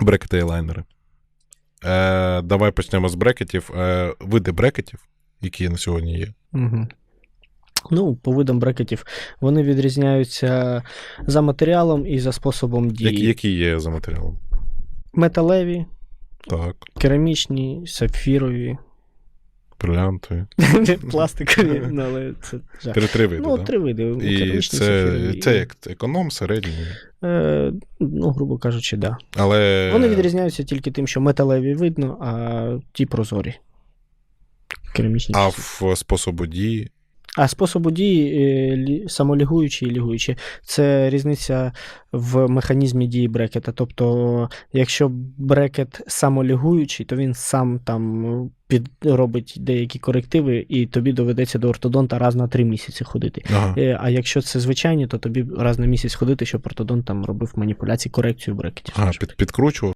Брекети і лайнери. Е, давай почнемо з брекетів. Е, види брекетів, які на сьогодні є. Угу. Ну, по видам брекетів вони відрізняються за матеріалом і за способом дії. Які, які є за матеріалом? Металеві, Так, керамічні, сапфірові, брилянти. пластикові, ну, але це. Три, три види, Ну, да? три види. І це як економ, середній. Е, ну, грубо кажучи, да. Але. Вони відрізняються тільки тим, що металеві видно, а ті прозорі. Керамічні. А в способу дії. А способу дії е, лі- самолігуючі і лігуючі це різниця в механізмі дії брекета. Тобто, якщо брекет самолігуючий, то він сам там під, робить деякі корективи, і тобі доведеться до ортодонта раз на три місяці ходити. Ага. Е, А якщо це звичайні, то тобі раз на місяць ходити, щоб ортодонт там робив маніпуляції, корекцію брекетів. А, під, підкручував.